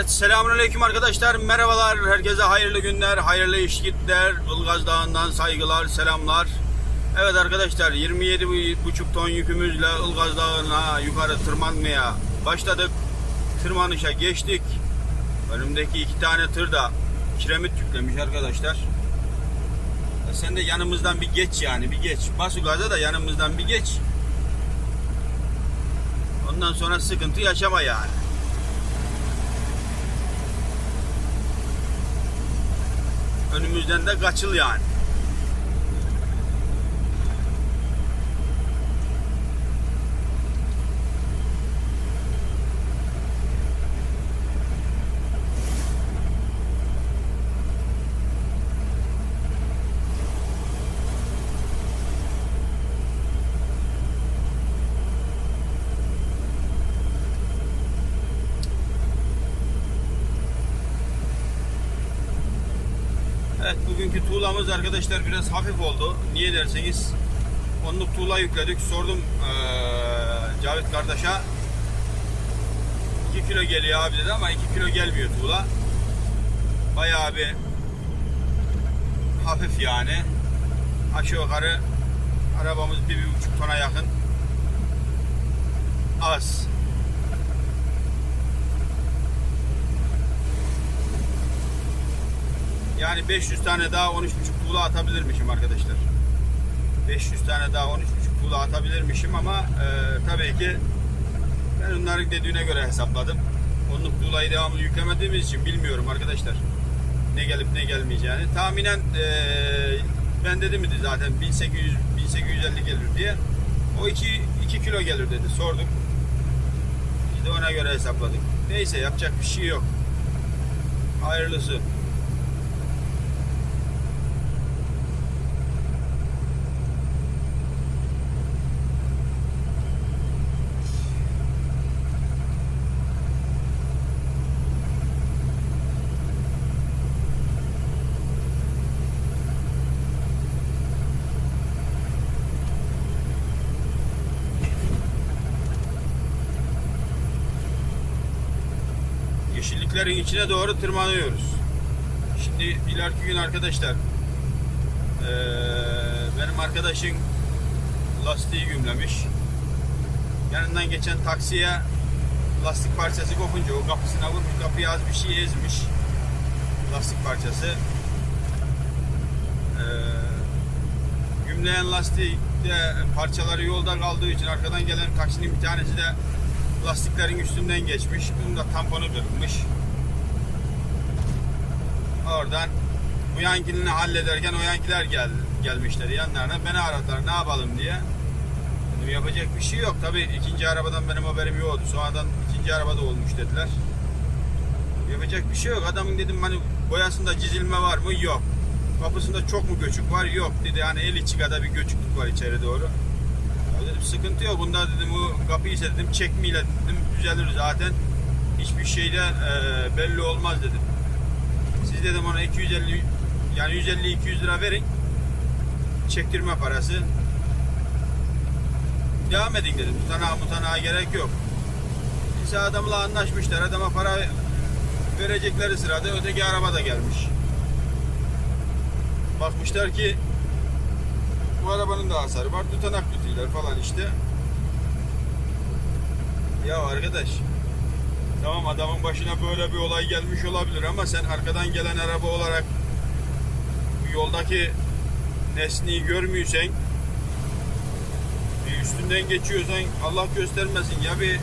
Evet selamünaleyküm arkadaşlar. Merhabalar. Herkese hayırlı günler, hayırlı işgitler. Ilgaz Dağı'ndan saygılar, selamlar. Evet arkadaşlar 27,5 ton yükümüzle Ilgaz Dağı'na yukarı tırmanmaya başladık. Tırmanışa geçtik. Önümdeki iki tane tır da kiremit yüklemiş arkadaşlar. E Sen de yanımızdan bir geç yani bir geç. Bas gaza da yanımızdan bir geç. Ondan sonra sıkıntı yaşama yani. Önümüzden de kaçıl yani. Evet tuğlamız arkadaşlar biraz hafif oldu. Niye derseniz onluk tuğla yükledik. Sordum eee Cavit kardeşe 2 kilo geliyor abi dedi ama 2 kilo gelmiyor tuğla. Bayağı bir hafif yani. Aşağı yukarı arabamız bir, bir buçuk tona yakın. Az. Yani 500 tane daha 13,5 tuğla atabilirmişim arkadaşlar. 500 tane daha 13,5 tuğla atabilirmişim ama e, tabii ki ben onların dediğine göre hesapladım. Onluk tuğlayı devamlı yüklemediğimiz için bilmiyorum arkadaşlar. Ne gelip ne gelmeyeceğini. Tahminen e, ben dedim miydi zaten 1800 1850 gelir diye. O 2 2 kilo gelir dedi. Sorduk. Biz de ona göre hesapladık. Neyse yapacak bir şey yok. Hayırlısı. Yeşilliklerin içine doğru tırmanıyoruz. Şimdi ileriki gün arkadaşlar eee, benim arkadaşın lastiği gümlemiş. Yanından geçen taksiye lastik parçası kopunca o kapısına vurmuş kapıyı az bir şey ezmiş. Lastik parçası. Eee gümleyen lastiği de parçaları yolda kaldığı için arkadan gelen taksinin bir tanesi de lastiklerin üstünden geçmiş. Bunun da tamponu kırılmış. Oradan bu yankilini hallederken o yankiler gel, gelmişler yanlarına. Beni aradılar ne yapalım diye. Dedim yapacak bir şey yok. Tabii ikinci arabadan benim haberim yoktu. Sonradan ikinci arabada olmuş dediler. Yapacak bir şey yok. Adamın dedim hani boyasında çizilme var mı? Yok. Kapısında çok mu göçük var? Yok dedi. Hani el içi kadar bir göçüklük var içeri doğru. Ya dedim sıkıntı yok. Bunda dedim bu kapıyı ise dedim çekmeyle dedim düzelir zaten. Hiçbir şeyde e, belli olmaz dedim. Siz dedim ona 250 yani 150-200 lira verin. Çektirme parası. Devam edin dedim. Tutanağa mutanağa gerek yok. Neyse adamla anlaşmışlar. Adama para verecekleri sırada öteki araba da gelmiş. Bakmışlar ki bu arabanın da hasarı var. Tutanak tutuyorlar falan işte. Ya arkadaş tamam adamın başına böyle bir olay gelmiş olabilir ama sen arkadan gelen araba olarak yoldaki nesneyi görmüyorsan bir üstünden geçiyorsan Allah göstermesin ya bir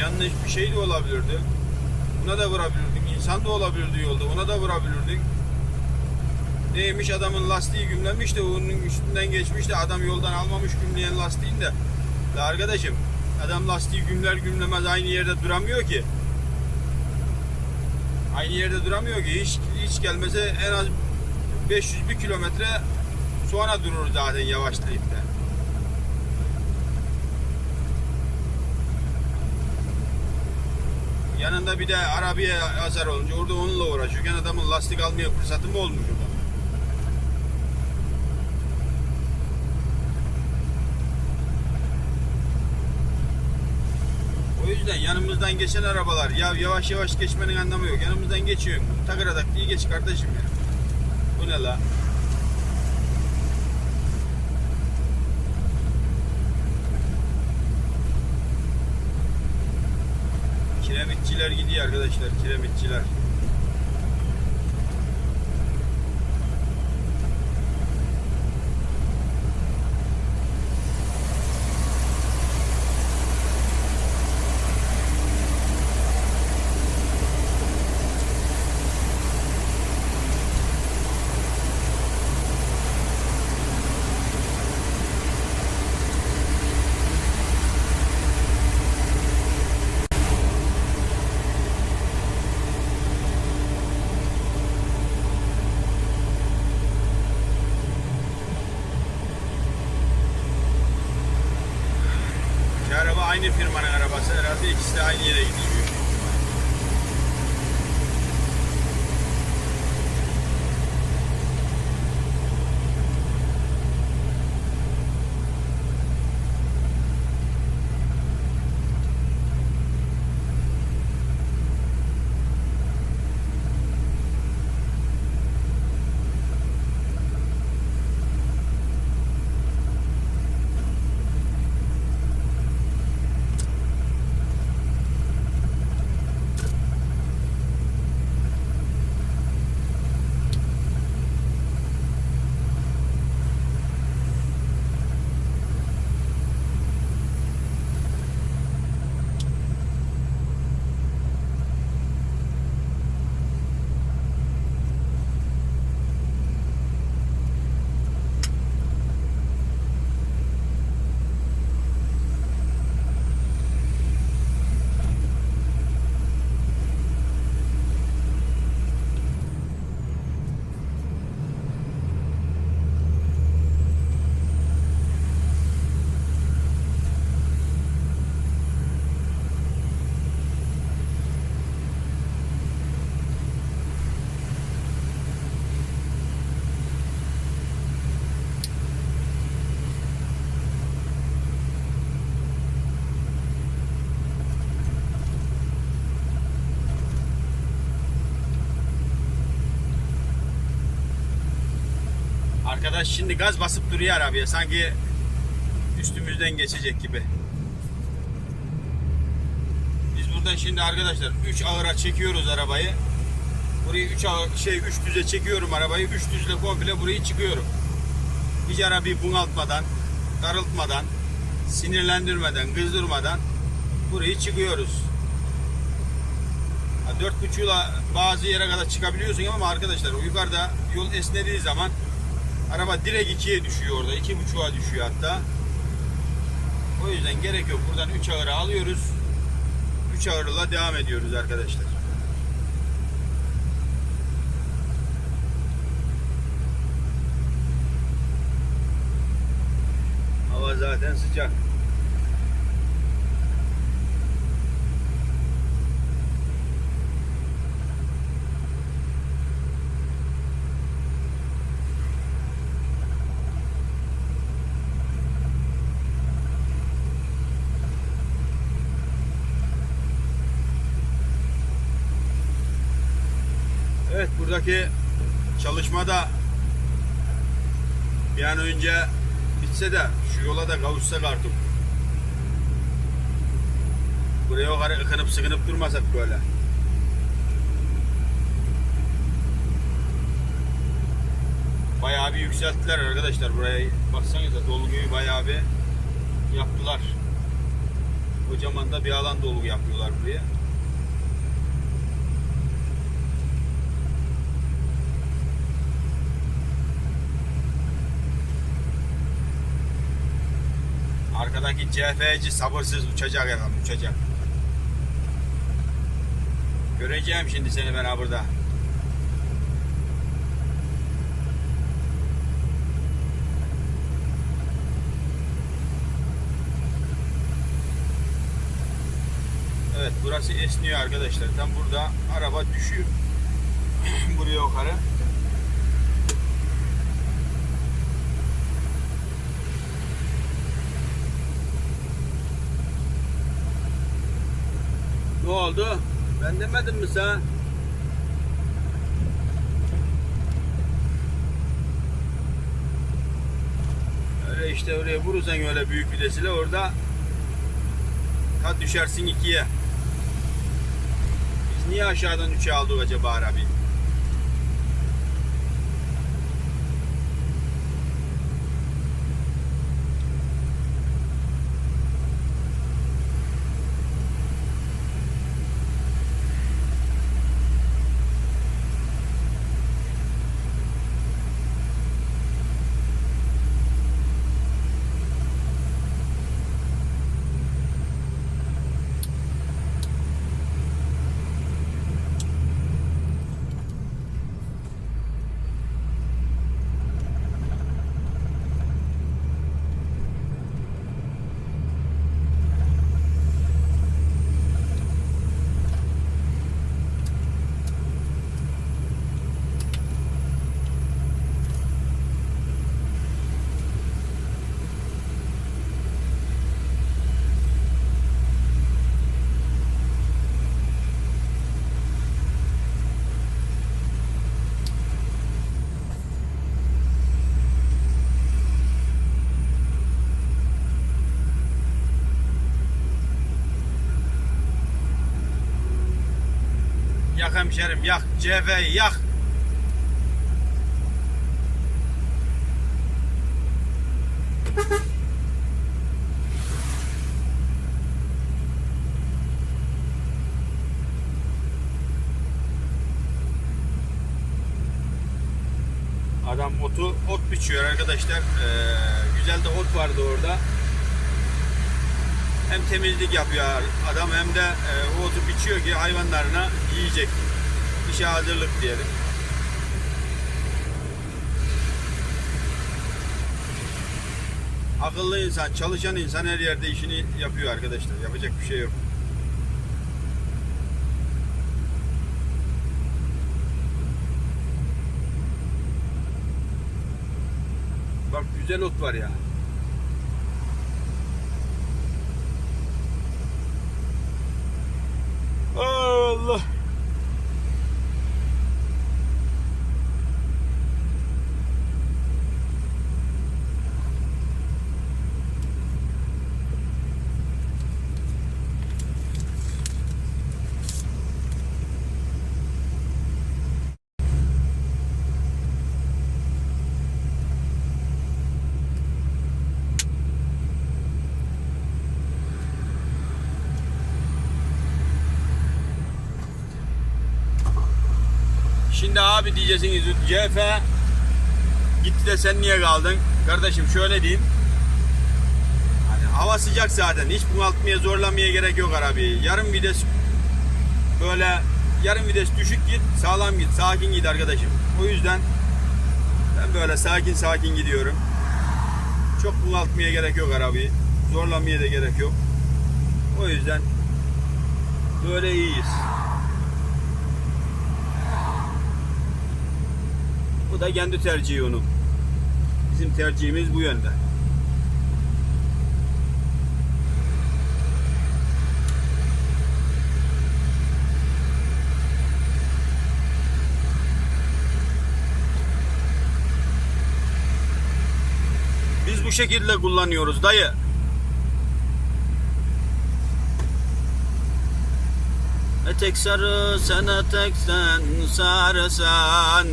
yanlış bir şey de olabilirdi. Buna da vurabilirdin. İnsan da olabilirdi yolda. Ona da vurabilirdin. Neymiş adamın lastiği gümlemiş de onun üstünden geçmiş de adam yoldan almamış gümleyen lastiğini de. La arkadaşım adam lastiği gümler gümlemez aynı yerde duramıyor ki. Aynı yerde duramıyor ki. Hiç, hiç gelmese en az 500 bir kilometre sonra durur zaten yavaşlayıp da. Yanında bir de arabaya hasar olunca orada onunla uğraşıyorken adamın lastik almaya fırsatı mı olmuş orada? O yüzden yanımızda yanımızdan geçen arabalar ya yavaş yavaş geçmenin anlamı yok. Yanımızdan geçiyorsun. Takıradak diye geç kardeşim ya. Bu ne la? Kiremitçiler gidiyor arkadaşlar. Kiremitçiler. İki araba aynı firmanın arabası. Herhalde ikisi de aynı yere gidiyor. büyük ihtimal. Şimdi gaz basıp duruyor arabaya. Sanki üstümüzden geçecek gibi. Biz buradan şimdi arkadaşlar 3 ağıra çekiyoruz arabayı. Burayı 3 ağır şey 3 düze çekiyorum arabayı. 3 düzle komple burayı çıkıyorum. Hiç arabayı bunaltmadan, darıltmadan, sinirlendirmeden, kızdırmadan burayı çıkıyoruz. Dört buçuğla bazı yere kadar çıkabiliyorsun ama arkadaşlar yukarıda yol esnediği zaman araba direkt ikiye düşüyor orada. iki buçuğa düşüyor hatta. O yüzden gerek yok. Buradan 3 ağırı alıyoruz. 3 ağırla devam ediyoruz arkadaşlar. Hava zaten sıcak. Buradaki çalışmada bir an önce bitse de şu yola da kavuşsak artık. Buraya o kadar ıkınıp sıkınıp durmasak böyle. Bayağı bir yükselttiler arkadaşlar burayı. Baksanıza dolguyu bayağı bir yaptılar. Kocaman da bir alan dolgu yapıyorlar buraya. Arkadaki CF'ci sabırsız uçacak efendim uçacak. Göreceğim şimdi seni ben burada. Evet burası esniyor arkadaşlar. Tam burada araba düşüyor. Buraya yukarı. Ne oldu? Ben demedim mi sana? Öyle işte oraya vurursan öyle büyük videsiyle orada kat düşersin ikiye. Biz niye aşağıdan üçe aldık acaba arabayı? Yak hemşerim yak. CV'yi yak. Adam otu ot biçiyor arkadaşlar. Ee, güzel de ot vardı orada. Hem temizlik yapıyor adam hem de e, otu biçiyor ki hayvanlarına yiyecek. İşe hazırlık diyelim. Akıllı insan, çalışan insan her yerde işini yapıyor arkadaşlar. Yapacak bir şey yok. Bak güzel ot var ya. Allah. Şimdi abi diyeceksiniz CF gitti de sen niye kaldın? Kardeşim şöyle diyeyim. Hani hava sıcak zaten. Hiç bunaltmaya zorlamaya gerek yok arabayı. Yarım vites böyle yarım vites düşük git, sağlam git, sakin git arkadaşım. O yüzden ben böyle sakin sakin gidiyorum. Çok bunaltmaya gerek yok arabayı. Zorlamaya da gerek yok. O yüzden böyle iyiyiz. Da kendi tercihi onun. Bizim tercihimiz bu yönde. Biz bu şekilde kullanıyoruz dayı. Etek sarı sen eteksen sarısan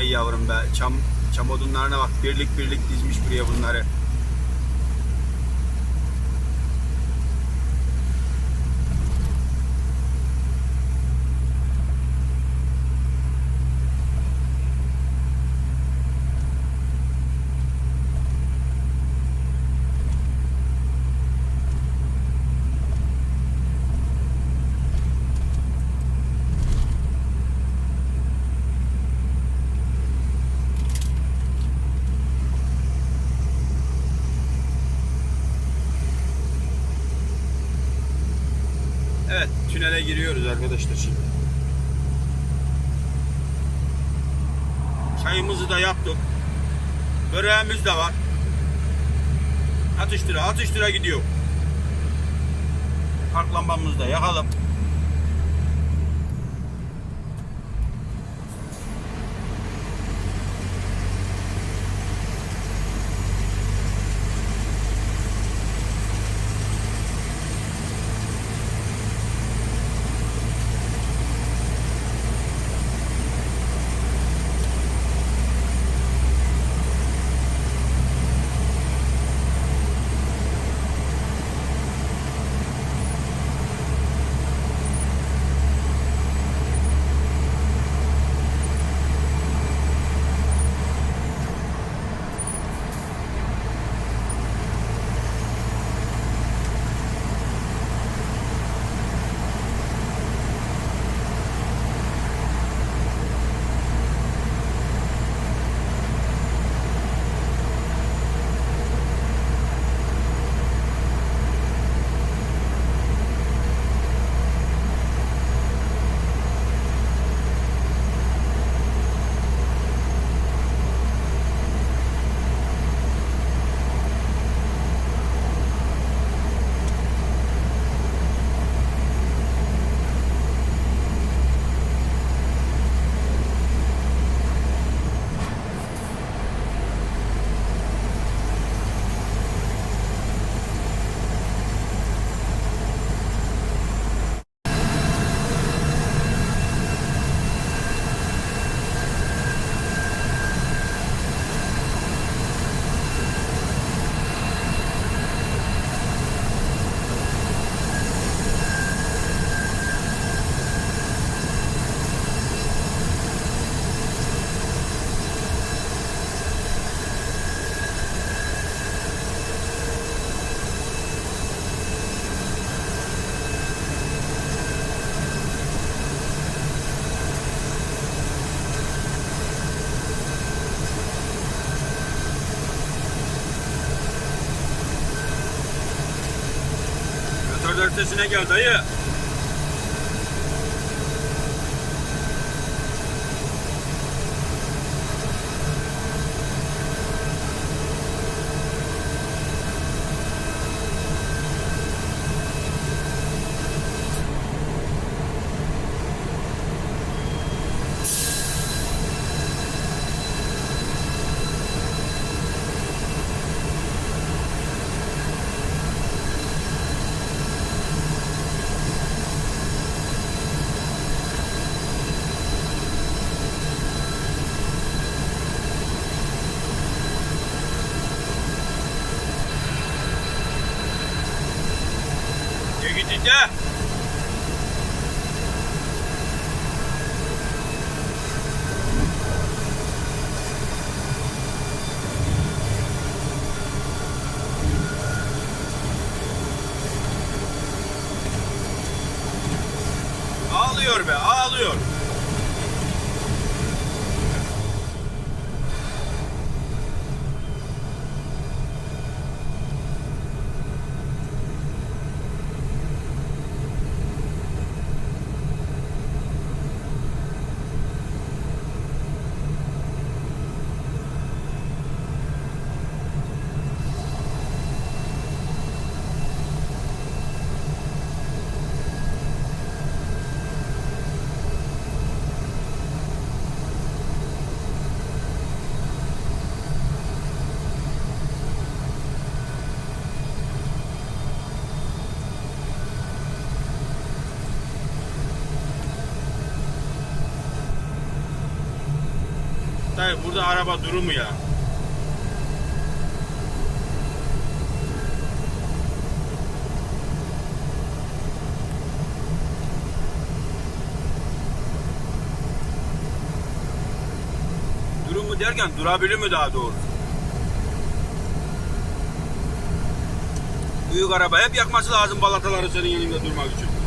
Ey yavrum be çam çam odunlarına bak birlik birlik dizmiş buraya bunları. Arkadaşlar şimdi. Çayımızı da yaptık. Böreğimiz de var. Atıştıra atıştıra gidiyor. Park lambamızı da yakalım. Köftesine gel dayı. Ya git git ya. Ağlıyor be, ağlıyor. Dayı burada araba durur mu ya? Durur mu derken durabilir mi daha doğrusu? Büyük araba hep yakması lazım balataları senin yanında durmak için.